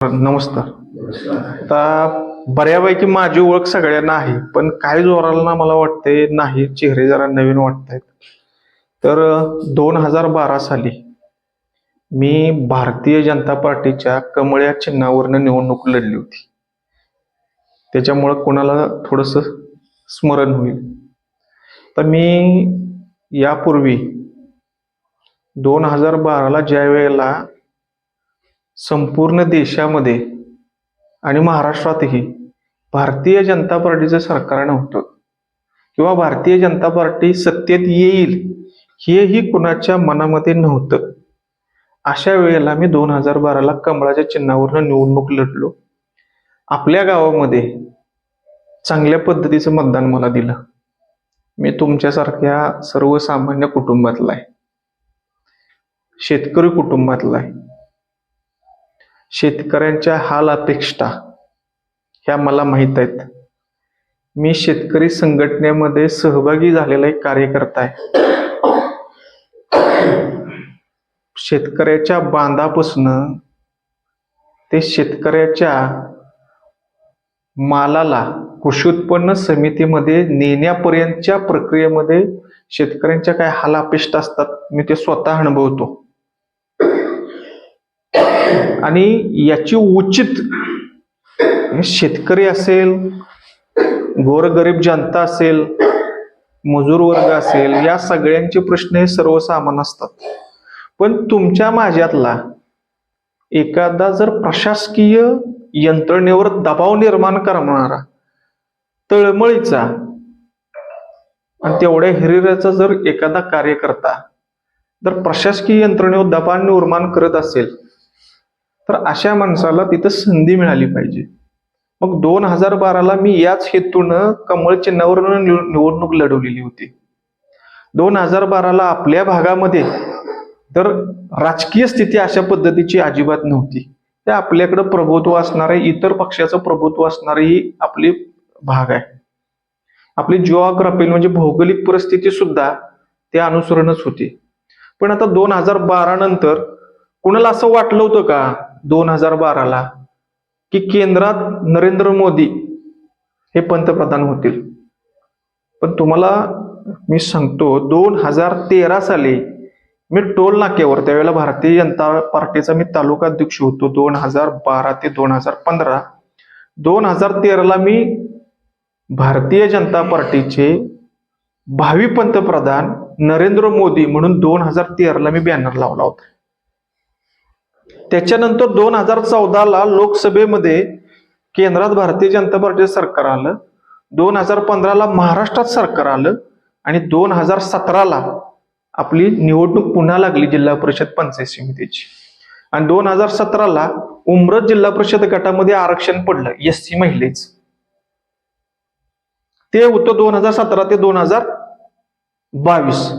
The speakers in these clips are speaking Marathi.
नमस्कार. आता बऱ्यापैकी माझी ओळख सगळ्यांना आहे पण काही जोराला मला वाटते नाही चेहरे जरा नवीन वाटत आहेत तर दोन हजार बारा साली मी भारतीय जनता पार्टीच्या कमळ्या चिन्हावरनं निवडणूक लढली होती. त्याच्यामुळं कोणाला थोडस स्मरण होईल. तर मी यापूर्वी दोन हजार बाराला ज्या वेळेला संपूर्ण देशामध्ये आणि महाराष्ट्रातही भारतीय जनता पार्टीचं सरकार नव्हतं. किंवा भारतीय जनता पार्टी सत्तेत येईल हेही कुणाच्या मनामध्ये नव्हतं. अशा वेळेला मी दोन हजार बाराला कमळाच्या चिन्हावरनं निवडणूक लढलो. आपल्या गावामध्ये चांगल्या पद्धतीचं मतदान मला दिलं. मी तुमच्यासारख्या सर्वसामान्य कुटुंबातला आहे. शेतकरी कुटुंबातला आहे. शेतकऱ्यांच्या हाल अपेक्षा ह्या मला माहीत आहेत. मी शेतकरी संघटनेमध्ये सहभागी झालेला एक कार्यकर्ता आहे. शेतकऱ्याच्या बांधापासून ते शेतकऱ्याच्या मालाला कृषी उत्पन्न समितीमध्ये नेण्यापर्यंतच्या प्रक्रियेमध्ये शेतकऱ्यांच्या काय हाल अपेक्षा असतात मी ते स्वतः अनुभवतो. आणि याची उचित शेतकरी असेल गोरगरीब जनता असेल मजूर वर्ग असेल या सगळ्यांचे प्रश्न हे सर्वसामान्य असतात. पण तुमच्या माझ्यातला एखादा जर प्रशासकीय यंत्रणेवर दबाव निर्माण करणारा तळमळीचा आणि तेवढ्या हिरिराचा जर एखादा कार्यकर्ता जर प्रशासकीय यंत्रणेवर दबाव निर्माण करत असेल तर अशा माणसाला तिथं संधी मिळाली पाहिजे. मग दोन हजार बाराला मी याच हेतूनं कमळ चिन्हावरून निवडणूक लढवलेली होती. दोन हजार बाराला आपल्या भागामध्ये तर राजकीय स्थिती अशा पद्धतीची अजिबात नव्हती. ते आपल्याकडं प्रभुत्व असणारे इतर पक्षाचं प्रभुत्व असणारी ही आपली भाग आहे. आपली जिओग्राफी म्हणजे भौगोलिक परिस्थिती सुद्धा ते अनुसरणच होती. पण आता दोन हजार बारा नंतर कुणाला असं वाटलं होतं का? दोन हजार बाराला की केंद्रात नरेंद्र मोदी हे पंतप्रधान होतील. पण तुम्हाला मी सांगतो दोन हजार तेरा साली मी टोल नाक्यावर त्यावेळेला भारतीय जनता पार्टीचा मी तालुका अध्यक्ष होतो दोन हजार बारा ते दोन हजार पंधरा. दोन हजार तेराला मी भारतीय जनता पार्टीचे भावी पंतप्रधान नरेंद्र मोदी म्हणून दोन हजार तेराला मी बॅनर लावला होता. त्याच्यानंतर दोन हजार चौदाला लोकसभेमध्ये केंद्रात भारतीय जनता पार्टीचं सरकार आलं. दोन हजार पंधराला महाराष्ट्रात सरकार आलं. आणि दोन हजार सतराला आपली निवडणूक पुन्हा लागली जिल्हा परिषद पंचायत समितीची. आणि दोन हजार सतराला उमरत जिल्हा परिषद गटामध्ये आरक्षण पडलं एस सी महिलेच. ते होतं दोन हजार सतरा ते दोन हजार बावीस.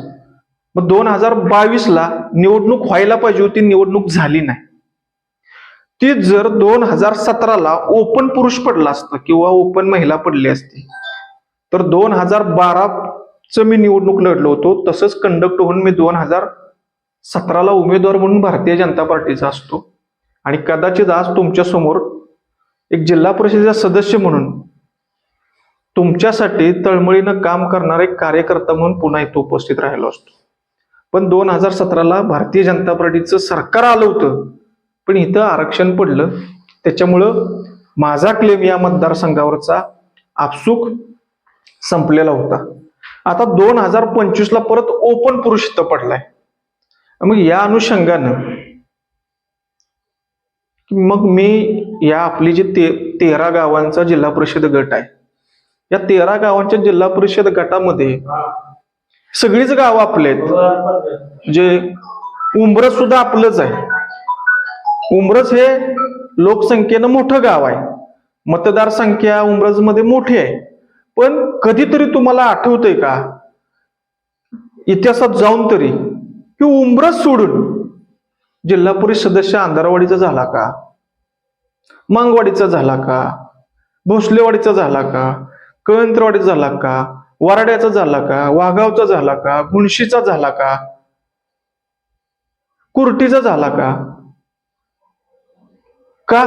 मग दोन हजार बावीसला निवडणूक व्हायला पाहिजे होती निवडणूक झाली नाही. ती जर दोन हजार सतराला ओपन पुरुष पडला असता किंवा ओपन महिला पडली असती तर दोन हजार बाराच मी निवडणूक लढलो होतो. तसंच कंडक्ट होऊन मी दोन हजार सतराला उमेदवार म्हणून भारतीय जनता पार्टीचा असतो. आणि कदाचित आज तुमच्यासमोर एक जिल्हा परिषदेचा सदस्य म्हणून तुमच्यासाठी तळमळीनं काम करणारा एक कार्यकर्ता म्हणून पुन्हा इथं उपस्थित राहिलो असतो. पण दोन हजार सतराला भारतीय जनता पार्टीचं सरकार आलं होतं. पण इथं आरक्षण पडलं. त्याच्यामुळं माझा क्लेम या मतदारसंघावरचा आपसूक संपलेला होता. आता दोन हजार पंचवीसला परत ओपन पुरुष इथं पडलाय. मग या अनुषंगानं मग मी या आपली जी ते तेरा गावांचा जिल्हा परिषद गट आहे. या तेरा गावांच्या जिल्हा परिषद गटामध्ये सगळीच गावं आपले आहेत. जे उंबरत सुद्धा आपलंच आहे. उमरज हे लोकसंख्येनं मोठं गाव आहे. मतदारसंख्या उमरजमध्ये मोठी आहे. पण कधीतरी तुम्हाला आठवतंय का? इतिहासात जाऊन तरी की उमरज सोडून जिल्हा परिषद सदस्य अंधारवाडीचा झाला का? मांगवाडीचा झाला का? भोसलेवाडीचा झाला का? कळंत्रवाडीचा झाला का? वराड्याचा झाला का? वाघावचा झाला का? गुणशीचा झाला का? कुर्टीचा झाला का? का?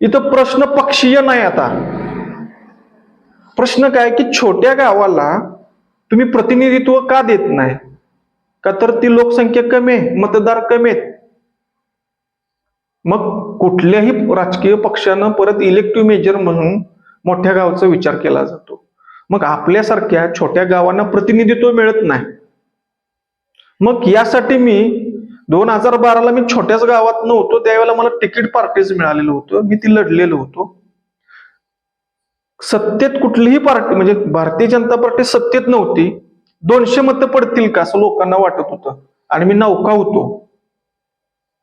इथं प्रश्न पक्षीय नाही आता. प्रश्न काय की छोट्या गावाला तुम्ही प्रतिनिधित्व का देत नाही? का तर ती लोकसंख्या कमी आहे मतदार कमी आहेत. मग कुठल्याही राजकीय पक्षानं परत इलेक्टिव्ह मेजर म्हणून मोठ्या गावचा विचार केला जातो. मग आपल्यासारख्या छोट्या गावांना प्रतिनिधित्व मिळत नाही. मग यासाठी मी दोन हजार बाराला मी छोट्याच गावात नव्हतो. त्यावेळेला मला तिकीट पार्टीच मिळालेलं होतं. मी ती लढलेलो होतो. सत्तेत कुठलीही पार्टी म्हणजे भारतीय जनता पार्टी सत्तेत नव्हती. दोनशे मतं पडतील का असं लोकांना वाटत होतं. आणि मी नौका होतो.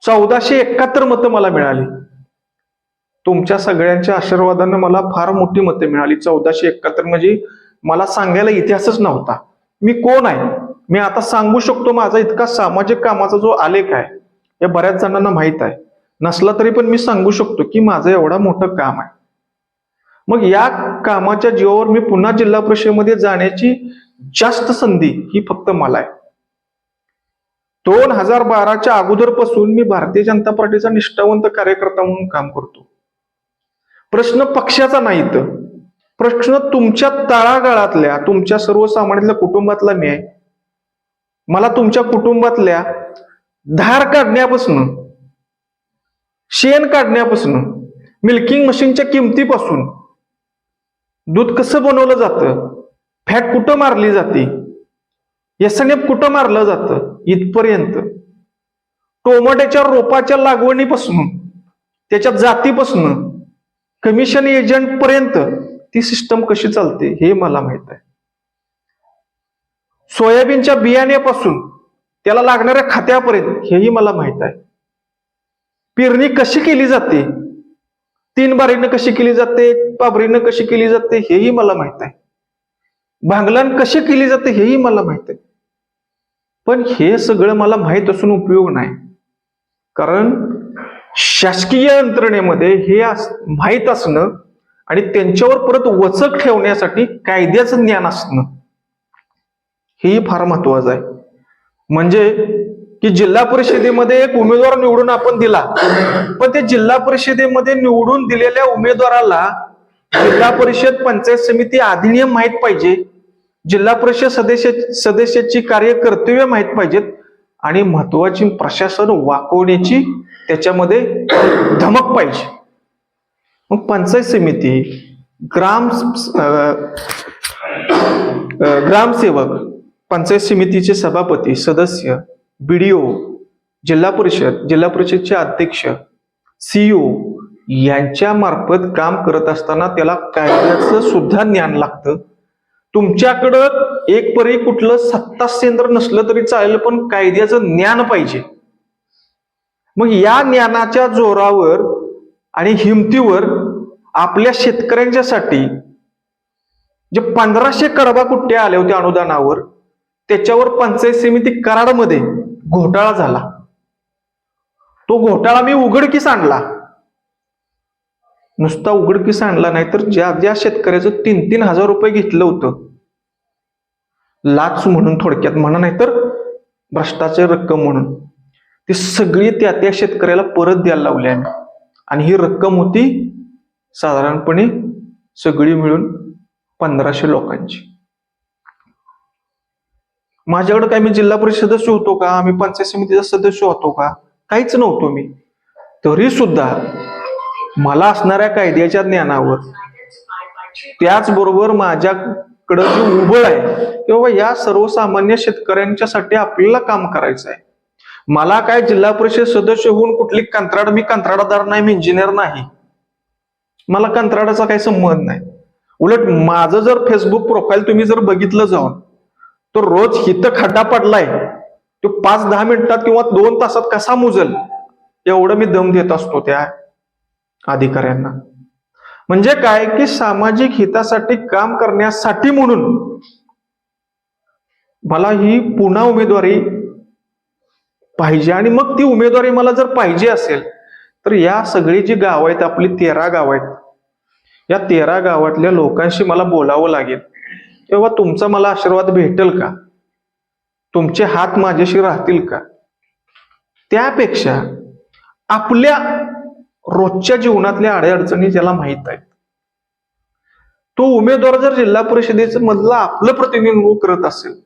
चौदाशे एकाहत्तर मतं मला मिळाली. तुमच्या सगळ्यांच्या आशीर्वादानं मला फार मोठी मतं मिळाली. चौदाशे एकाहत्तर म्हणजे मला सांगायला इतिहासच नव्हता. मी कोण आहे? मी आता सांगू शकतो माझा इतका सामाजिक कामाचा जो आलेख आहे हे बऱ्याच जणांना माहीत आहे. नसला तरी पण मी सांगू शकतो की माझं एवढा मोठं काम आहे. मग या कामाच्या जीवावर मी पुन्हा जिल्हा परिषदेमध्ये जाण्याची जास्त संधी ही फक्त मला आहे. दोन हजार बाराच्या अगोदरपासून मी भारतीय जनता पार्टीचा निष्ठावंत कार्यकर्ता म्हणून काम करतो. प्रश्न पक्षाचा नाही तर प्रश्न तुमच्या तळागाळातल्या तुमच्या सर्वसामान्यातल्या कुटुंबातला मी आहे मला तुमच्या कुटुंबातल्या धार काढण्यापासून शेण काढण्यापासून मिल्किंग मशीनच्या किमतीपासून दूध कसं बनवलं जातं फॅट कुठं मारली जाते एस एफ कुठं मारलं जातं इथपर्यंत. टोमॅटोच्या रोपाच्या लागवडीपासून त्याच्या जातीपासून कमिशन एजंट पर्यंत ती सिस्टम कशी चालते हे मला माहीत आहे. सोयाबीनच्या बियाण्यापासून त्याला लागणाऱ्या खात्यापर्यंत हेही मला माहीत आहे. पेरणी कशी केली जाते? तीन बारीनं कशी केली जाते? पाबरीनं कशी केली जाते? हेही मला माहीत आहे. भांगलान कशी केली जाते? हेही मला माहीत आहे. पण हे सगळं मला माहीत असून उपयोग नाही. कारण शासकीय यंत्रणेमध्ये हे अस- माहीत असणं आणि त्यांच्यावर परत वचक ठेवण्यासाठी कायद्याचं ज्ञान असणं हेही फार महत्वाचं आहे. म्हणजे की जिल्हा परिषदेमध्ये एक उमेदवार निवडून आपण दिला पण ते जिल्हा परिषदेमध्ये निवडून दिलेल्या उमेदवाराला जिल्हा परिषद पंचायत समिती अधिनियम माहीत पाहिजे जिल्हा परिषद सदस्य सदस्याची कार्य कर्तव्य माहीत पाहिजेत आणि महत्वाची प्रशासन वाकवण्याची त्याच्यामध्ये धमक पाहिजे. मग पंचायत समिती ग्राम ग्रामसेवक पंचायत समितीचे सभापती सदस्य बीडीओ जिल्हा परिषद जिल्हा परिषदचे अध्यक्ष सीईओ यांच्या मार्फत काम करत असताना त्याला कायद्याचं सुद्धा ज्ञान लागतं. तुमच्याकडं एक परी कुठलं सत्ता केंद्र नसलं तरी चालेल पण कायद्याचं ज्ञान पाहिजे. मग या ज्ञानाच्या जोरावर आणि हिमतीवर आपल्या शेतकऱ्यांच्यासाठी जे पंधराशे कडबा कुट्ट्या आल्या होत्या अनुदानावर त्याच्यावर पंचायत समिती कराडमध्ये घोटाळा झाला. तो घोटाळा मी उघडकीस आणला. नुसता उघडकीस आणला नाही तर ज्या ज्या शेतकऱ्याचं तीन तीन हजार रुपये घेतलं होतं. लाच म्हणून थोडक्यात म्हणा नाही तर भ्रष्टाचार रक्कम म्हणून. ती सगळी त्या त्या शेतकऱ्याला परत द्यायला लावली आम्ही. आणि ही रक्कम होती साधारणपणे सगळी मिळून पंधराशे लोकांची. माझ्याकडे काय मी जिल्हा परिषद सदस्य होतो का? मी पंचायत समितीचा सदस्य होतो का? काहीच नव्हतो मी. तरी सुद्धा मला असणाऱ्या कायद्याच्या ज्ञानावर त्याचबरोबर माझ्याकडं जे उभं आहे की बाबा या सर्वसामान्य शेतकऱ्यांच्यासाठी आपल्याला काम करायचं आहे. मला काय जिल्हा परिषद सदस्य होऊन कुठली कंत्राट मी कंत्राटदार नाही मी इंजिनियर नाही. मला कंत्राटाचा काही संबंध नाही. उलट माझं जर फेसबुक प्रोफाईल तुम्ही जर बघितलं जाऊन तो रोज हित खड्डा पडलाय. तो पाच दहा मिनिटात किंवा दोन तासात कसा मुजल? एवढं मी दम देत असतो त्या अधिकाऱ्यांना. म्हणजे काय की सामाजिक हितासाठी काम करण्यासाठी म्हणून मला ही पुन्हा उमेदवारी पाहिजे आणि मग ती उमेदवारी मला जर पाहिजे असेल तर या सगळी जी गाव आहेत आपली तेरा गाव आहेत या तेरा गावातल्या लोकांशी मला बोलावं लागेल. तेव्हा तुमचा मला आशीर्वाद भेटेल का? तुमचे हात माझ्याशी राहतील का? त्यापेक्षा आपल्या रोजच्या जीवनातल्या अडचणी ज्याला माहीत आहेत. तो उमेदवार जर जिल्हा परिषदेचं मधला आपलं प्रतिनिधित्व करत असेल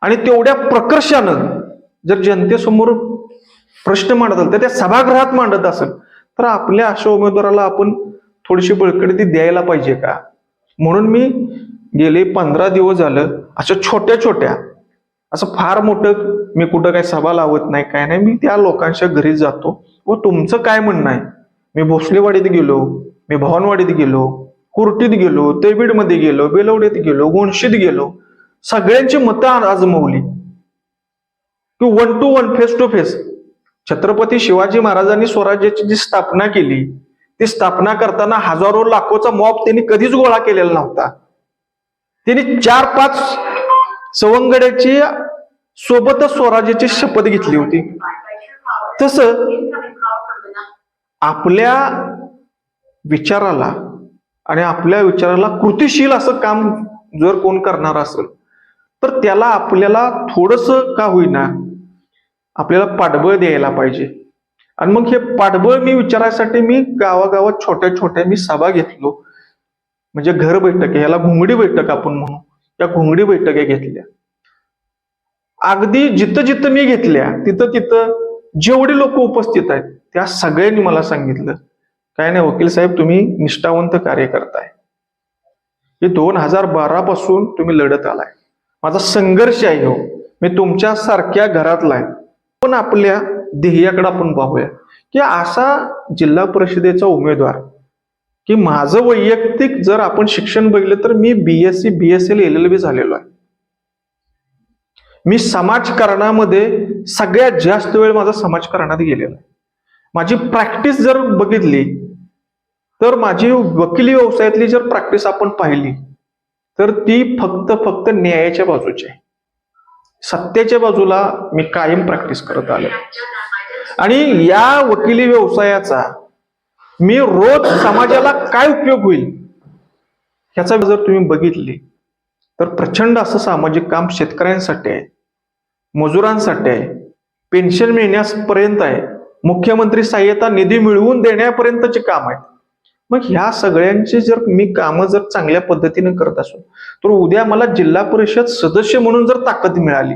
आणि तेवढ्या प्रकर्षानं जर जनतेसमोर प्रश्न मांडत असेल तर त्या सभागृहात मांडत असेल तर आपल्या अशा उमेदवाराला आपण थोडीशी बळकटी द्यायला पाहिजे का? म्हणून मी गेले पंधरा दिवस झालं अशा छोट्या छोट्या. असं फार मोठं मी कुठं काही सभा लावत नाही काय नाही मी त्या लोकांच्या घरी जातो. व तुमचं काय म्हणणं आहे? मी भोसलेवाडीत गेलो मी भवनवाडीत गेलो कुर्टीत गेलो तेबीडमध्ये गेलो बेलवडीत गेलो गोणशीत गेलो. सगळ्यांची मतं आजमवली. की one to one face to face Chhatrapati Shivaji महाराजांनी स्वराज्याची जी स्थापना केली ती स्थापना करताना हजारो लाखोचा मॉब त्यांनी कधीच गोळा केलेला नव्हता. त्यांनी चार पाच सवंगड्याची सोबतच स्वराज्याची शपथ घेतली होती. तस आपल्या विचाराला आणि आपल्या विचाराला कृतिशील असं काम जर कोण करणार असेल तर त्याला आपल्याला थोडस का होईना आपल्याला पाठबळ द्यायला पाहिजे. आणि मग हे पाठबळ मी विचारायसाठी मी गावागावात छोट्या छोट्या मी सभा घेतलो. म्हणजे घर बैठक ह्याला घुंगडी बैठक आपण म्हणू. या घुंगडी बैठका घेतल्या. अगदी जिथं जिथं मी घेतल्या तिथं तिथं जेवढे लोक उपस्थित आहेत त्या सगळ्यांनी मला सांगितलं काय नाही वकील साहेब तुम्ही निष्ठावंत कार्य करताय हे दोन हजार बारा पासून तुम्ही लढत आलाय. माझा संघर्ष आहे हो. मी तुमच्या सारख्या घरातला आहे. पण आपल्या ध्येयाकडे आपण पाहूया की असा जिल्हा परिषदेचा उमेदवार की माझं वैयक्तिक जर आपण शिक्षण बघितलं तर मी BSc BSL L L B झालेलो आहे. मी समाजकारणामध्ये सगळ्यात जास्त वेळ माझा समाजकारणात गेलेला आहे. माझी प्रॅक्टिस जर बघितली तर माझी वकिली व्यवसायातली जर प्रॅक्टिस आपण पाहिली तर ती फक्त फक्त न्यायाच्या बाजूची आहे. सत्तेच्या बाजूला मी कायम प्रॅक्टिस करत आलो आणि या वकिली व्यवसायाचा मी रोज समाजाला काय उपयोग होईल? ह्याचा जर तुम्ही बघितली तर प्रचंड असं सामाजिक काम शेतकऱ्यांसाठी आहे मजुरांसाठी आहे पेन्शन मिळण्यापर्यंत आहे मुख्यमंत्री सहाय्यता निधी मिळवून देण्यापर्यंतचे काम आहेत. मग ह्या सगळ्यांची जर मी कामं जर चांगल्या पद्धतीने करत असो तर उद्या मला जिल्हा परिषद सदस्य म्हणून जर ताकद मिळाली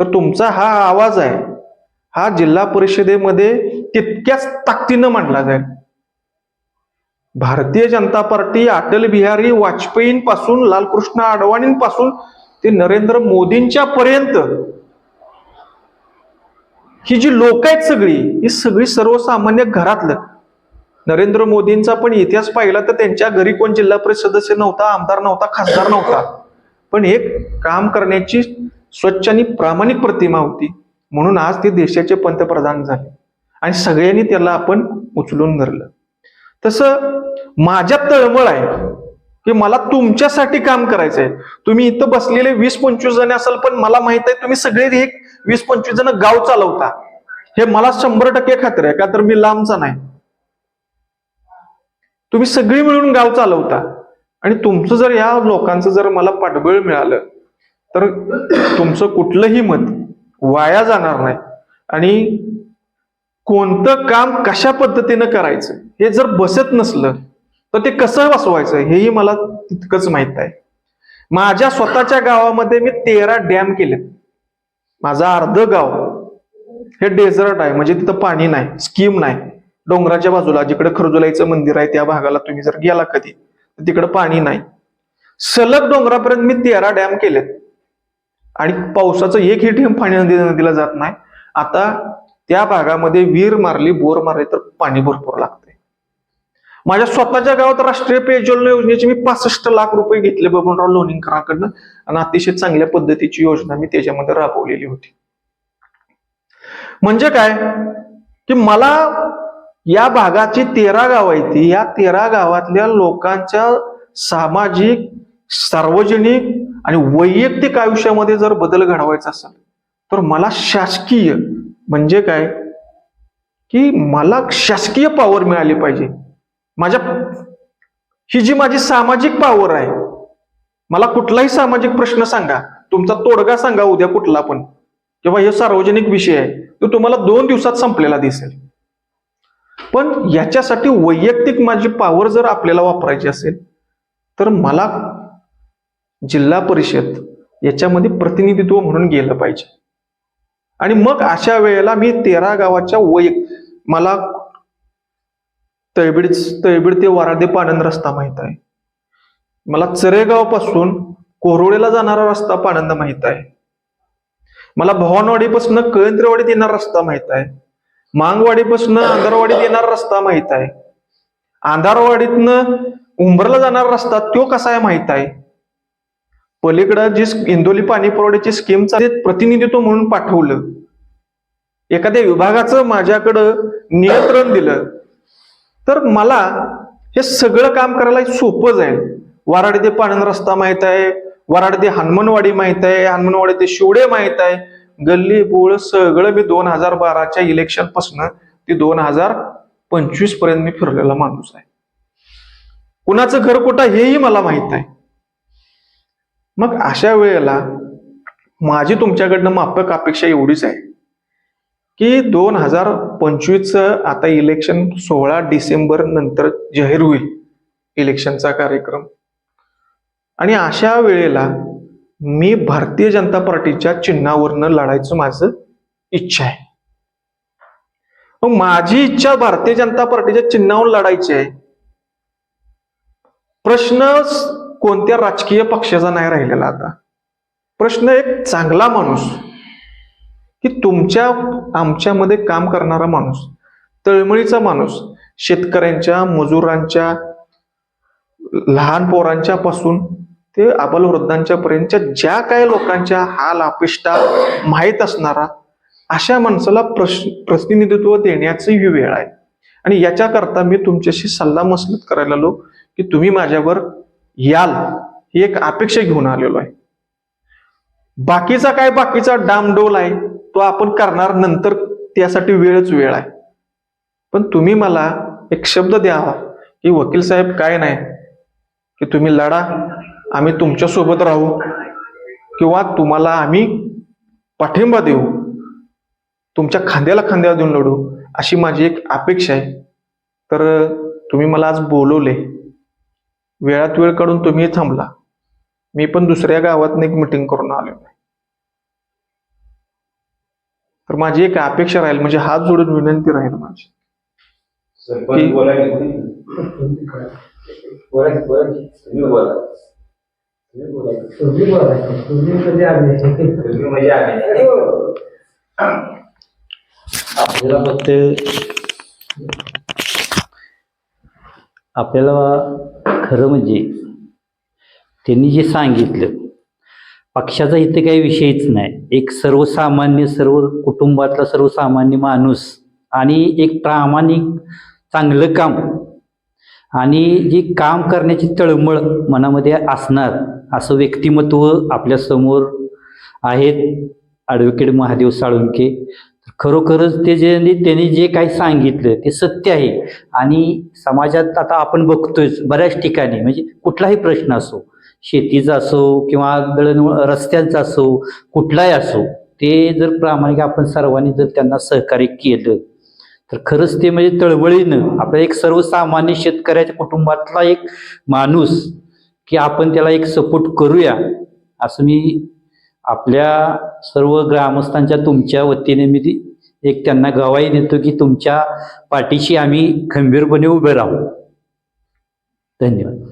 तर तुमचा हा आवाज आहे हा जिल्हा परिषदेमध्ये तितक्याच ताकदीनं मांडला जाईल. भारतीय जनता पार्टी अटल बिहारी वाजपेयींपासून लालकृष्ण अडवाणींपासून ते नरेंद्र मोदींच्या पर्यंत ही जी लोक आहेत सगळी ही सगळी सर्वसामान्य घरातलं. नरेंद्र मोदींचा पण इतिहास पाहिला तर त्यांच्या घरी कोण जिल्हा परिषद सदस्य नव्हता आमदार नव्हता खासदार नव्हता. पण एक काम करण्याची स्वच्छ आणि प्रामाणिक प्रतिमा होती. म्हणून आज ते देशाचे पंतप्रधान झाले. आणि सगळ्यांनी त्याला आपण उचलून धरलं. तसं माझ्यात तळमळ आहे की मला तुमच्यासाठी काम करायचंय. तुम्ही इथं बसलेले वीस पंचवीस जण असाल पण मला माहीत आहे तुम्ही सगळे एक वीस पंचवीस जण गाव चालवता. हे मला शंभर टक्के खात्री आहे का तर मी लांबचा नाही. तुम्ही सगळी मिळून गाव चालवता. आणि तुमचं जर या लोकांचं जर मला पाठबळ मिळालं तर तुमचं कुठलंही मत वाया जाणार नाही. आणि कोणतं काम कशा पद्धतीनं करायचं? हे जर बसत नसलं तर ते कसं बसवायचं? हेही मला तितकंच माहीत आहे. माझ्या स्वतःच्या गावामध्ये मी तेरा डॅम केलेत. माझं अर्ध गाव हे डेझर्ट आहे. म्हणजे तिथं पाणी नाही स्कीम नाही. डोंगराच्या बाजूला जिकडे खरजुलाईचं मंदिर आहे त्या भागाला तुम्ही जर गेला कधी तर तिकडं पाणी नाही. सलग डोंगरापर्यंत मी तेरा डॅम केलेत. आणि पावसाचं एकही ठेम पाणी नदी नदीला जात नाही. आता त्या भागामध्ये विहीर मारली बोर मारली तर पाणी भरपूर लागते माझ्या स्वतःच्या गावात राष्ट्रीय पेयजल योजनेचे मी पासष्ट लाख रुपये घेतले बबनराव लोणीकरांकडनं. आणि अतिशय चांगल्या पद्धतीची योजना मी त्याच्यामध्ये राबवलेली होती. म्हणजे काय? की मला या भागाची तेरा गाव आहे ती. या तेरा गावातल्या लोकांच्या सामाजिक सार्वजनिक आणि वैयक्तिक आयुष्यामध्ये जर बदल घडवायचा असेल तर मला शासकीय म्हणजे काय? की मला शासकीय पॉवर मिळाली पाहिजे. माझ्या ही जी माझी सामाजिक पॉवर आहे मला कुठलाही सामाजिक प्रश्न सांगा तुमचा तोडगा सांगा उद्या कुठला पण. किंवा हे सार्वजनिक विषय आहे तो तुम्हाला दोन दिवसात संपलेला दिसेल. पण याच्यासाठी वैयक्तिक माझी पॉवर जर आपल्याला वापरायची असेल तर मला जिल्हा परिषद याच्यामध्ये प्रतिनिधित्व म्हणून गेलं पाहिजे. आणि मग अशा वेळेला मी तेरा गावाच्या वैयक मला तळबीड तळबीड ते वराडे पाणंद रस्ता माहीत आहे. मला चरेगावपासून जाणारा रस्ता पाणंद माहीत आहे. मला भवानवाडीपासून कळंत्रवाडीत येणारा रस्ता माहीत आहे. मांगवाडीपासून आंधारवाडीत येणारा रस्ता माहीत आहे. आंधारवाडीतनं उंबरला जाणारा रस्ता तो कसा आहे माहीत आहे? पलीकडं जी इंदोली पाणी पुरवठ्याची स्कीमचा प्रतिनिधित्व म्हणून पाठवलं. एखाद्या विभागाचं माझ्याकडं नियंत्रण दिलं. तर मला हे सगळं काम करायला सोपं जाईल. वाराडी ते पाणंद रस्ता माहीत आहे वराडी ते हनुमानवाडी माहीत आहे हनुमानवाडी ते शिवडे माहीत आहे. गल्ली बोळ सगळं मी दोन हजार बाराच्या इलेक्शनपासून ते दोन हजार पंचवीसपर्यंत मी फिरलेला माणूस आहे. कुणाचं घर कुठं हेही मला माहीत आहे मग अशा वेळेला माझी तुमच्याकडनं माफक अपेक्षा एवढीच आहे की दोन हजार पंचवीसचं आता इलेक्शन सोळा डिसेंबर नंतर जाहीर होईल इलेक्शनचा कार्यक्रम. आणि अशा वेळेला मी भारतीय जनता पार्टीच्या चिन्हावरनं लढायचं माझं इच्छा आहे. मग माझी इच्छा भारतीय जनता पार्टीच्या चिन्हावर लढायची आहे. प्रश्न कोणत्या राजकीय पक्षाचा नाही राहिलेला आता? प्रश्न एक चांगला माणूस की तुमच्या आमच्यामध्ये काम करणारा माणूस तळमळीचा माणूस शेतकऱ्यांच्या मजुरांच्या लहान पोरांच्या पासून ते अबलवृद्धांच्या पर्यंतच्या ज्या काही लोकांच्या हाल अपेष्टा माहीत असणारा अशा माणसाला प्रश प्रतिनिधित्व देण्याची ही वेळ आहे. आणि याच्याकरता मी तुमच्याशी सल्ला मसलत करायला आलो की तुम्ही माझ्यावर याल ही एक अपेक्षा घेऊन आलेलो आहे. बाकीचा काय बाकीचा डामडोल आहे तो आपण करणार नंतर त्यासाठी वेळच वेळ आहे. पण तुम्ही मला एक शब्द द्यावा की वकील साहेब काय नाही की तुम्ही लढा आम्ही तुमच्यासोबत राहू किंवा तुम्हाला आम्ही पाठिंबा देऊ तुमच्या खांद्याला खांद्याला देऊन लढू अशी माझी एक अपेक्षा आहे. तर तुम्ही मला आज बोलवले. वेळात वेळ काढून तुम्ही थांबला. मी पण दुसऱ्या गावात एक मिटिंग करून आलो. तर माझी एक अपेक्षा राहील म्हणजे हात जोडून विनंती राहील माझी. आपल्याला फक्त आपल्याला खरं म्हणजे त्यांनी जे सांगितलं पक्षाचा इथे काही विषयच नाही. एक सर्वसामान्य सर्व कुटुंबातला सर्वसामान्य माणूस आणि एक प्रामाणिक चांगलं काम आणि जी काम करण्याची तळमळ मनामध्ये असणार असं व्यक्तिमत्व आपल्यासमोर आहेत. ॲडव्होकेट महादेव साळुंके खरोखरच ते जे म्हणजे त्यांनी जे काही सांगितलं ते सत्य आहे. आणि समाजात आता आपण बघतोय बऱ्याच ठिकाणी म्हणजे कुठलाही प्रश्न असो शेतीचा असो किंवा दळण रस्त्यांचा असो कुठलाही असो ते जर प्रामाणिक आपण सर्वांनी जर त्यांना सहकार्य केलं तर खरंच ते म्हणजे तळवळीनं आपल्या एक सर्वसामान्य शेतकऱ्याच्या कुटुंबातला एक माणूस की आपण त्याला एक सपोर्ट करूया असं मी आपल्या सर्व ग्रामस्थांच्या तुमच्या वतीने मी ती एक त्यांना गवाही देतो की तुमच्या पाठीशी आम्ही खंबीरपणे उभे राहू. धन्यवाद.